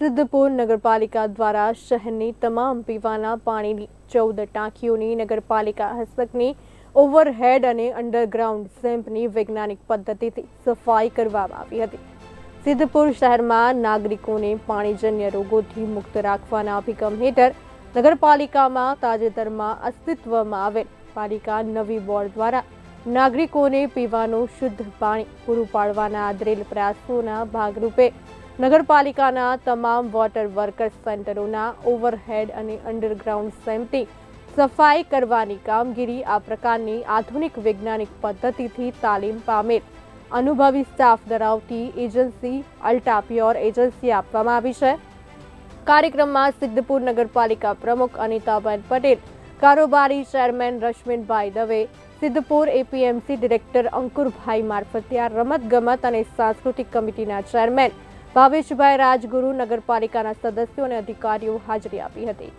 સિદ્ધપુર નગરપાલિકા દ્વારા શહેરની તમામ પીવાના પાણીની ચૌદ ટાંકીઓની નગરપાલિકા હસ્તકની ઓવરહેડ અને અંડરગ્રાઉન્ડ સેમ્પની વૈજ્ઞાનિક પદ્ધતિથી સફાઈ કરવામાં આવી હતી. સિદ્ધપુર શહેરમાં નાગરિકોને પાણીજન્ય રોગોથી મુક્ત રાખવાના અભિગમ હેઠળ નગરપાલિકામાં તાજેતરમાં અસ્તિત્વમાં આવેલ પાલિકા નવી બોર્ડ દ્વારા નાગરિકોને પીવાનું શુદ્ધ પાણી પૂરું પાડવાના આદરેલ પ્રયાસોના ભાગરૂપે નગરપાલિકાના તમામ વોટર વર્કર્સ સેન્ટરોના ઓવરહેડ અને અંડરગ્રાઉન્ડ સેમ્પની સફાઈ કરવાની કામગીરી આ પ્રકારની આધુનિક વૈજ્ઞાનિક પદ્ધતિથી તાલીમ પામેલ. અનુભવી સ્ટાફ ધરાવતી એજન્સી અલ્ટા પ્યોર એજન્સી આપવામાં આવી છે. કાર્યક્રમમાં સિદ્ધપુર નગરપાલિકા પ્રમુખ અનિતાબેન પટેલ, કારોબારી chairman Rashminbhai Dave, Siddhpur APMC director Ankurbhai Marfatiya રમતગમત અને સાંસ્કૃતિક કમિટીના ચેરમેન ભાવેશભાઈ રાજગુરુ નગરપાલિકાના સદસ્યો અને અધિકારીઓ હાજરી આપી હતી.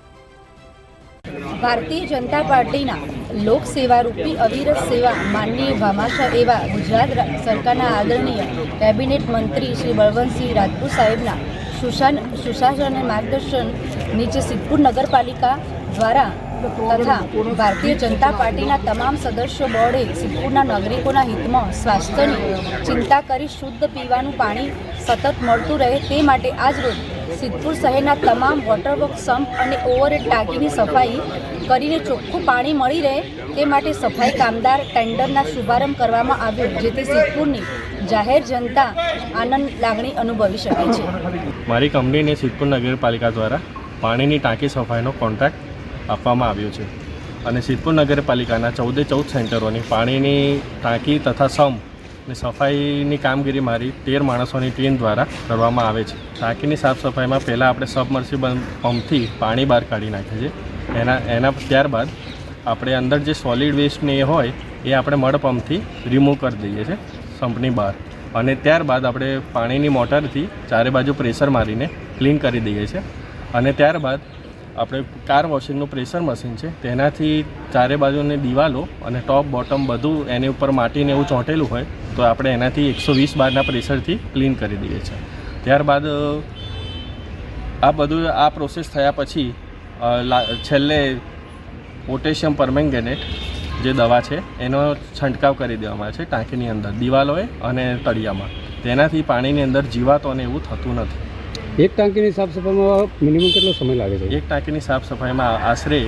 ભારતીય જનતા પાર્ટીના લોકસેવા રૂપી અવિરત સેવા માનનીય ભામાશા એવા ગુજરાત સરકારના આદરણીય કેબિનેટ મંત્રી શ્રી બળવંતસિંહ રાજપૂત સાહેબના સુશાન સુશાસન અને માર્ગદર્શન નીચે સિદ્ધપુર નગરપાલિકા દ્વારા તથા ભારતીય જનતા પાર્ટીના તમામ સદસ્યો બોર્ડે સિદ્ધપુરના નાગરિકોના હિતમાં સ્વાસ્થ્યની ચિંતા કરી શુદ્ધ પીવાનું પાણી સતત મળતું રહે તે માટે આજરોજ સિદ્ધપુર શહેરના તમામ વોટરવર્ક સંપ અને ઓવરહેડ ટાંકીની સફાઈ કરીને ચોખ્ખું પાણી મળી રહે તે માટે સફાઈ કામદાર ટેન્ડરના શુભારંભ કરવામાં આવ્યો, જેથી સિદ્ધપુરની જાહેર જનતા આનંદ લાગણી અનુભવી શકે છે. મારી કંપનીને સિદ્ધપુર નગરપાલિકા દ્વારા પાણીની ટાંકી સફાઈનો કોન્ટ્રાક્ટ આપવામાં આવ્યું છે. અને સિદ્ધપુર નગરપાલિકાના ચૌદે ચૌદ સેન્ટરોની પાણીની ટાંકી તથા સમ અને સફાઈની કામગીરી મારી તેર માણસોની ટીમ દ્વારા કરવામાં આવે છે. ટાંકીની સાફ સફાઈમાં પહેલાં આપણે સબમર્સિબલ પંપથી પાણી બહાર કાઢી નાખીએ છીએ એના એના ત્યારબાદ આપણે અંદર જે સોલિડ વેસ્ટને એ હોય, એ આપણે મડ પંપથી રિમૂવ કરી દઈએ છીએ સંપની બહાર. અને ત્યારબાદ આપણે પાણીની મોટરથી ચારે બાજુ પ્રેશર મારીને ક્લીન કરી દઈએ છીએ અને ત્યારબાદ આપણે કાર વોશિંગનું પ્રેશર મશીન છે, તેનાથી ચારે બાજુની દિવાલો અને ટોપ બોટમ બધું એની ઉપર માટીને એવું ચોંટેલું હોય, તો આપણે એનાથી એકસો વીસ બારના પ્રેશરથી ક્લીન કરી દઈએ છીએ. ત્યારબાદ આ બધું આ પ્રોસેસ થયા પછી છેલ્લે પોટેશિયમ પરમેંગેનેટ જે દવા છે, એનો છંટકાવ કરી દેવામાં આવે છે ટાંકીની અંદર, દિવાલોએ અને તળિયામાં. તેનાથી પાણીની અંદર જીવાતો અને એવું થતું નથી. એક ટાંકીની સાફ સફાઈમાં મિનિમમ કેટલો સમય લાગે છે? એક ટાંકીની સાફ સફાઈમાં આશરે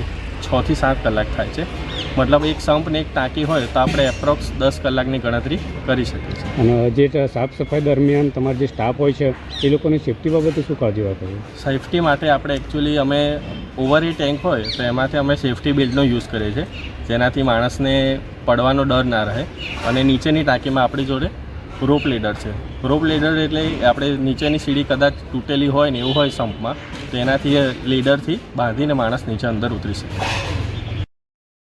છથી સાત કલાક થાય છે. મતલબ એક સંપ ને એક ટાંકી હોય તો આપણે એપ્રોક્સ દસ કલાકની ગણતરી કરી શકીએ છીએ. અને જે સાફ સફાઈ દરમિયાન તમારો જે સ્ટાફ હોય છે એ લોકોની સેફટી બાબતે શું કાળજી રાખો સેફટી માટે આપણે એકચ્યુઅલી અમે ઓવરી ટેન્ક હોય તો એમાંથી અમે સેફટી બેલ્ટનો યુઝ કરીએ છીએ. જેનાથી માણસને પડવાનો ડર ના રહે. અને નીચેની ટાંકીમાં આપણી જોડે રોપ લીડર છે. રોપ લીડર એટલે આપણે નીચેની સીડી કદાચ તૂટેલી હોય ને એવું હોય સંપમાં, તો એનાથી લીડરથી બાંધીને માણસ નીચે અંદર ઉતરી શકે.